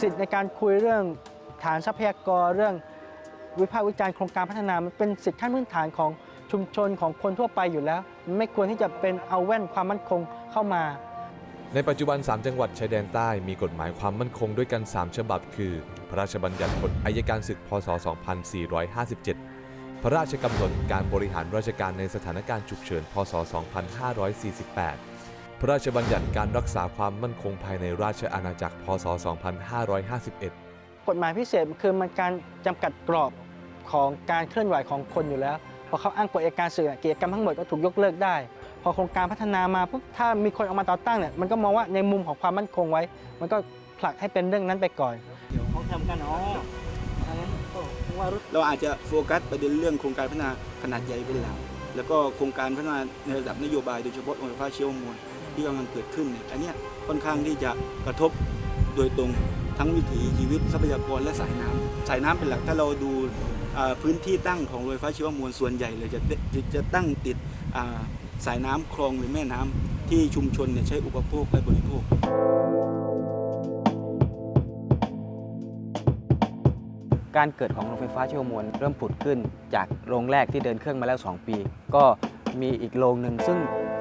สิทธิ์ในการคุยเรื่องฐานทรัพยากรเรื่องวิพากษ์วิจารณ์โครงการพัฒนามันเป็นสิทธิขั้นพื้นฐานของชุมชนของคนทั่วไปอยู่แล้ว ไม่ควรที่จะเป็นเอาแว่นความมั่นคงเข้ามา ในปัจจุบัน 3 จังหวัดชายแดนใต้มีกฎหมายความมั่นคงด้วยกัน 3 ฉบับ คือ พระราชบัญญัติกฎอายการศึกพศ 2457 พระราชกำหนดการบริหารราชการในสถานการณ์ฉุกเฉิน พศ 2548 พระราชบัญญัติการรักษาความมั่นคงภายในราชอาณาจักร พศ 2551 กฎหมายพิเศษคือมันการจำกัดกรอบของการเคลื่อนไหวของคนอยู่แล้ว พอเขาอ้างกฎอัยการสื่อกิจกรรมทั้งหมดก็ถูกยกเลิกได้ พอโครงการพัฒนามาปุ๊บถ้ามีคนออกมาต่อต้านเนี่ยมันก็มองว่าในมุมของความมั่นคงไว้ มันก็ผลักให้เป็นเรื่องนั้นไปก่อนเดี๋ยวเขาทำกันอ๋ออันนั้นก็ว่ารู้เราอาจจะโฟกัสประเด็นเรื่องโครงการพัฒนาขนาดใหญ่เป็นหลักแล้วก็โครงการพัฒนาในระดับนโยบายโดยเฉพาะโรงไฟฟ้าเชียวมวล ที่กำลังเกิดขึ้นเนี่ยอันนี้ค่อนข้างที่จะกระทบโดยตรงทั้งวิถีชีวิตทรัพยากรและสายน้ำสายน้ำเป็นหลักถ้าเราดูพื้นที่ตั้งของโรงไฟฟ้าชีวมวลส่วนใหญ่เลยจะจะจะตั้งติดาสายน้ำคลองหรือแม่น้ำที่ชุมชนเนี่ยใช้อุปโภคและบริโภคการเกิดของโรงไฟฟ้าชีวมวลเริ่มผุดขึ้นจากโรงแรกที่เดินเครื่องมาแล้ว 2 ปี ก็มีอีกโรงหนึ่งซึ่ง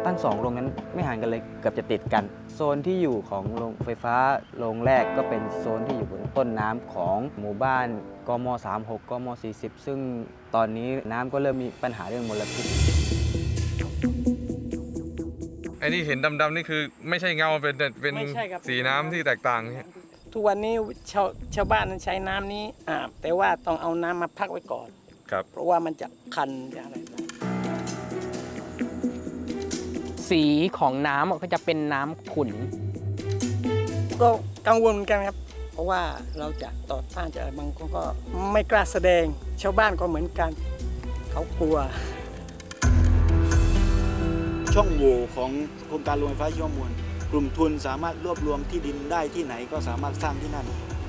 ตั้งสองโรงนั้นไม่ห่างกันเลยเกือบจะติดกัน โซนที่อยู่ของโรงไฟฟ้าโรงแรกก็เป็นโซนที่อยู่บนต้นน้ำของหมู่บ้านกม 36กม 40 ซึ่งตอนนี้น้ำก็เริ่มมีปัญหาเรื่องมลพิษไอ้นี่เห็นดำๆนี่คือไม่ใช่เงาเป็นเป็นไม่ใช่ครับสีน้ำที่แตกต่างเนี่ยทุกวันนี้ชาวชาวบ้านนั้นใช้น้ำนี้อาบแต่ว่าต้องเอาน้ำมาพักไว้ก่อนครับเพราะว่ามันจะคันจะอะไร สีของน้ำอะก็จะเป็นน้ำขุ่นก็กังวลเหมือนกันครับ เพราะว่าเราจะต่อต้านจะอะไรบางคนก็ไม่กล้าแสดง ชาวบ้านก็เหมือนกัน เขากลัว ช่องโหว่ของโครงการโรงไฟฟ้าชีวมวลกลุ่มทุนสามารถรวบรวมที่ดินได้ที่ไหนก็สามารถสร้างที่นั่น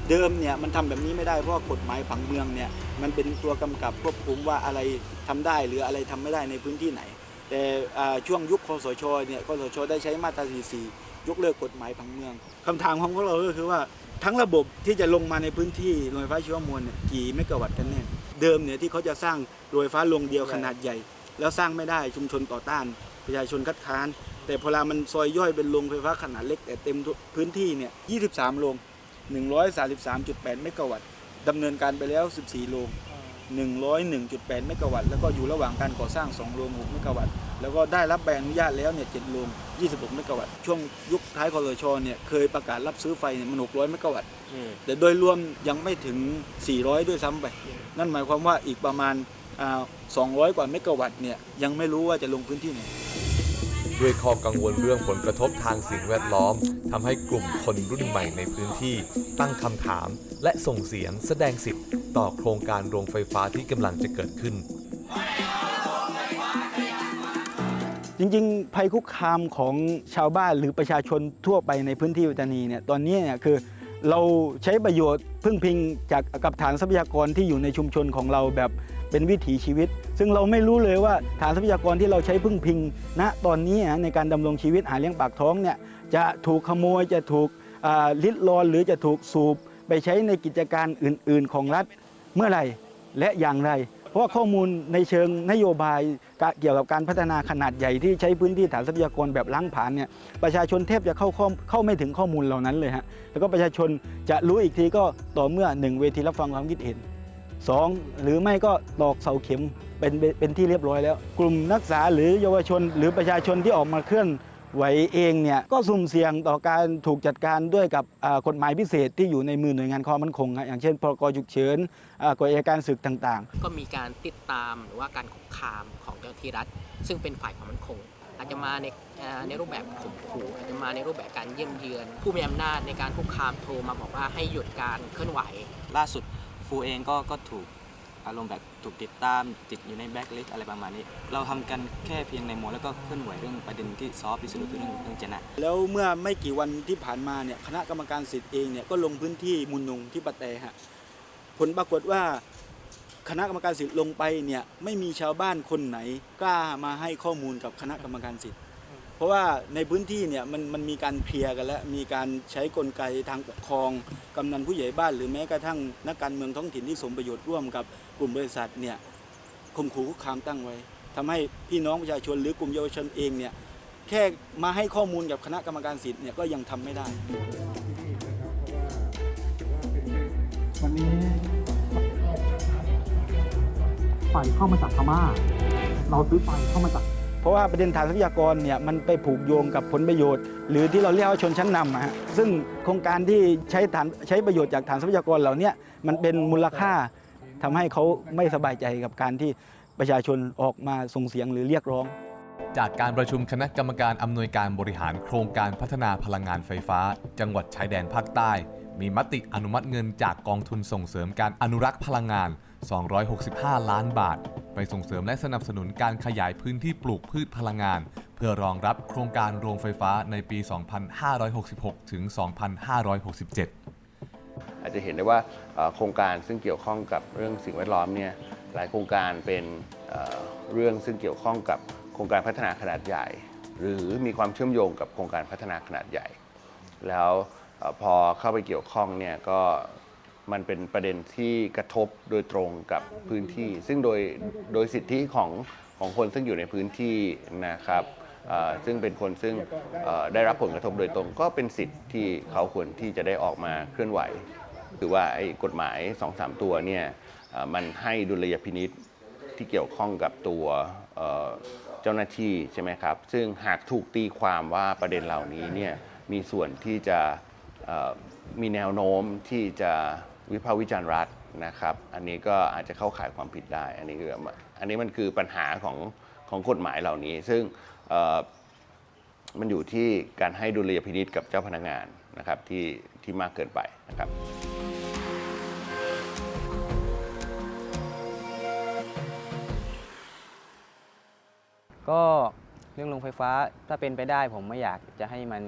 เดิมเนี่ยมันทำแบบนี้ไม่ได้เพราะว่ากฎหมายผังเมืองเนี่ยมันเป็นตัวกำกับควบคุมว่าอะไรทำได้หรืออะไรทำไม่ได้ในพื้นที่ไหน แต่ช่วงยุคคสชเนี่ยคสชได้ใช้มาตรา 44 ยกเลิกกฎหมายผังเมืองคำถามของพวกเราก็คือว่าทั้งระบบที่จะลงมาในพื้นที่โรงไฟฟ้าชีวมวลเนี่ยกี่เมกะวัตต์กันแน่เดิมเนี่ยที่เขาจะสร้างโรงไฟฟ้าโรงเดียวขนาดใหญ่ แล้วสร้างไม่ได้ชุมชนต่อต้าน ประชาชนคัดค้าน แต่พอลามันซอยย่อยเป็นโรงไฟฟ้าขนาดเล็กแต่เต็มพื้นที่เนี่ย 23 โรง 133.8 เมกะวัตต์ดำเนินการไปแล้ว 14 โรง 101.8 เมกะวัตต์ แล้วก็อยู่ระหว่างการก่อสร้าง 2 โรง6เมกะวัตต์ แล้วก็ได้รับใบอนุญาตแล้วเนี่ย7โรง26 เมกะวัตต์ ช่วงยุคท้ายคอสชเนี่ยเคยประกาศรับซื้อไฟเนี่ยมัน 600 เมกะวัตต์ แต่โดยรวมยังไม่ถึง 400 ด้วยซ้ำไป นั่นหมายความว่าอีกประมาณอ่า200 กว่าเมกะวัตต์เนี่ยยังไม่รู้ว่าจะลงพื้นที่ไหน ด้วยข้อกังวลเรื่องผลกระทบทางสิ่งแวดล้อมทำให้กลุ่มคนรุ่นใหม่ในพื้นที่ตั้งคำถาม และส่งเสียงแสดงสิทธิ์ต่อโครงการโรงไฟฟ้าที่กำลังจะเกิดขึ้น จริงๆ ภัยคุกคามของชาวบ้านหรือประชาชนทั่วไปในพื้นที่ปัตตานีเนี่ยตอนนี้เนี่ยคือเราใช้ประโยชน์พึ่งพิงจากกับฐานทรัพยากรที่อยู่ในชุมชนของเราแบบ เป็นวิถีชีวิต ซึ่งเราไม่รู้เลยว่าฐานทรัพยากรที่เราใช้พึ่งพิงณตอนนี้ในการดำรงชีวิตหาเลี้ยงปากท้องเนี่ยจะถูกขโมยจะถูกลิดรอนหรือจะถูกสูบไปใช้ในกิจการอื่น ๆ ของรัฐเมื่อไหร่และอย่างไร เพราะข้อมูลในเชิงนโยบายเกี่ยวกับการพัฒนาขนาดใหญ่ที่ใช้พื้นที่ฐานทรัพยากรแบบล้างผลาญเนี่ยประชาชนแทบจะเข้าเข้าไม่ถึงข้อมูลเหล่านั้นเลยฮะแล้วก็ประชาชนจะรู้อีกทีก็ต่อเมื่อหนึ่งเวทีรับฟังความคิดเห็น สองหรือไม่ก็ตอกเสาเข็มเป็นเป็นที่เรียบร้อยแล้ว กลุ่มนักศึกษาหรือเยาวชน หรือประชาชนที่ออกมาเคลื่อนไหวเองเนี่ยก็สุ่มเสี่ยงต่อการถูกจัดการด้วยกับกฎหมายพิเศษที่อยู่ในมือหน่วยงานความมั่นคง อย่างเช่นพรกฉุกเฉินกฎอัยการศึกต่างๆ ก็มีการติดตามหรือว่าการคุกคามของเจ้าที่รัฐ ซึ่งเป็นฝ่ายความมั่นคง อาจจะมาในในรูปแบบข่มขู่อาจจะมาในรูปแบบการเยี่ยมเยือน ผู้มีอำนาจในการคุกคามโทรมาบอกว่าให้หยุดการเคลื่อนไหวล่าสุด ฟูเองก็ก็ถูกอารมณ์แบบถูกติดตามติดอยู่ในแบ็คลิสอะไรประมาณนี้ เราทำกันแค่เพียงในโมแล้วก็เคลื่อนไหวเรื่องประเด็นที่ซอฟที่สุดคือเรื่องเรื่องเจนะแล้วเมื่อไม่กี่วันที่ผ่านมาเนี่ยคณะกรรมการสิทธิ์เองเนี่ยก็ลงพื้นที่มุนนงที่ปะแตฮะผลปรากฏว่าคณะกรรมการสิทธิ์ลงไปเนี่ยไม่มีชาวบ้านคนไหนกล้ามาให้ข้อมูลกับคณะกรรมการสิทธิ์ เพราะว่าในพื้นที่เนี่ยมันมันมีการเคลียร์กันแล้วมีการใช้กลไกทางปกครองกำนันผู้ใหญ่บ้าน หรือแม้กระทั่งนักการเมืองท้องถิ่นที่สมประโยชน์ร่วมกับกลุ่มบริษัทเนี่ยข่มขู่คุกคามตั้งไว้ทำให้พี่น้องประชาชนหรือกลุ่มเยาวชนเองเนี่ยแค่มาให้ข้อมูลกับคณะกรรมการสิทธิ์เนี่ยก็ยังทำไม่ได้ วันนี้ไฟเข้ามาจากพม่า เราซื้อไฟเข้ามาจาก เพราะว่าประเด็นฐานทรัพยากรเนี่ยมันไปผูกโยงกับผลประโยชน์ หรือที่เราเรียกว่าชนชั้นนำอะฮะซึ่งโครงการที่ใช้ฐานใช้ประโยชน์จากฐานทรัพยากรเหล่านี้มันเป็นมูลค่าทำให้เขาไม่สบายใจกับการที่ประชาชนออกมาส่งเสียงหรือเรียกร้อง จากการประชุมคณะกรรมการอำนวยการบริหารโครงการพัฒนาพลังงานไฟฟ้า จังหวัดชายแดนภาคใต้ มีมติอนุมัติเงินจากกองทุนส่งเสริมการอนุรักษ์พลังงาน 265 ล้านบาท ไปส่งเสริมและสนับสนุนการขยายพื้นที่ปลูกพืชพลังงาน เพื่อรองรับโครงการโรงไฟฟ้าในปี 2566 ถึง 2567 อาจจะเห็นได้ว่าโครงการซึ่งเกี่ยวข้องกับเรื่องสิ่งแวดล้อมเนี่ยหลายโครงการเป็นเรื่องซึ่งเกี่ยวข้องกับโครงการพัฒนาขนาดใหญ่ หรือมีความเชื่อมโยงกับโครงการพัฒนาขนาดใหญ่ แล้วพอเข้าไปเกี่ยวข้องเนี่ยก็ มันเป็นประเด็นที่กระทบโดยตรงกับพื้นที่ ซึ่งโดยโดยสิทธิของของคนซึ่งอยู่ในพื้นที่นะครับซึ่งเป็นคนซึ่งได้รับผลกระทบโดยตรง ก็เป็นสิทธิ์ที่เขาควรที่จะได้ออกมาเคลื่อนไหวคือว่าไอ้กฎหมาย2-3ตัวเนี่ยมันให้ดุลยพินิษที่เกี่ยวข้องกับตัวเจ้าหน้าที่ใช่ไหมครับ ซึ่งหากถูกตีความว่าประเด็นเหล่านี้เนี่ยมีส่วนที่จะมีแนวโน้มที่จะ วิพากษ์วิจารณ์รัฐนะครับ อันนี้ก็อาจจะเข้าข่ายความผิดได้ อันนี้คืออันนี้มันคือปัญหาของของกฎหมายเหล่านี้ ซึ่งมันอยู่ที่การให้ดุลยพินิษกับเจ้าพนักงานนะครับที่ที่มากเกินไปนะครับก็เรื่องโรงไฟฟ้าถ้าเป็นไปได้ผมไม่อยากจะให้มัน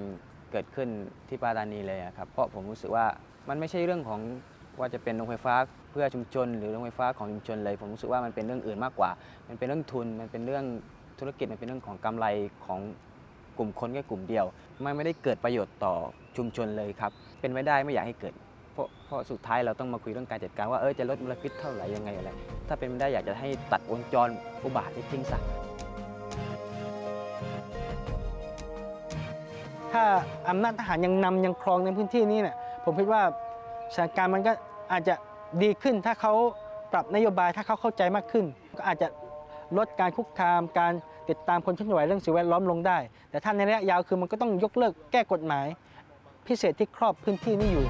เกิดขึ้นที่ปาตานีเลยครับ เพราะผมรู้สึกว่ามันไม่ใช่เรื่องของ ว่าจะเป็นโรงไฟฟ้าเพื่อชุมชน หรือโรงไฟฟ้าของชุมชนเลย ผมรู้สึกว่ามันเป็นเรื่องอื่นมากกว่า มันเป็นเรื่องทุน มันเป็นเรื่องธุรกิจ มันเป็นเรื่องของกำไรของกลุ่มคนแค่กลุ่มเดียว มันไม่ได้เกิดประโยชน์ต่อชุมชนเลยครับ เป็นไม่ได้ไม่อยากให้เกิด เพราะเพราะสุดท้ายเราต้องมาคุยเรื่องการจัดการว่าเออจะลดมลพิษเท่าไหร่ยังไงอะไร ถ้าเป็นไม่ได้อยากจะให้ตัดวงจรอุบาทนี้ทิ้งซะถ้าอำนาจทหารยังนำยังครองในพื้นที่นี้เนี่ยผมคิดว่าสถานการณ์มันก็ อาจจะดีขึ้นถ้าเขาปรับนโยบายถ้าเขาเข้าใจมากขึ้น ก็อาจจะลดการคุกคาม การติดตามคนเคลื่อนไหวเรื่องสิ่งแวดล้อมลงได้ แต่ถ้าในระยะยาวคือมันก็ต้องยกเลิกแก้กฎหมาย พิเศษที่ครอบพื้นที่นี้อยู่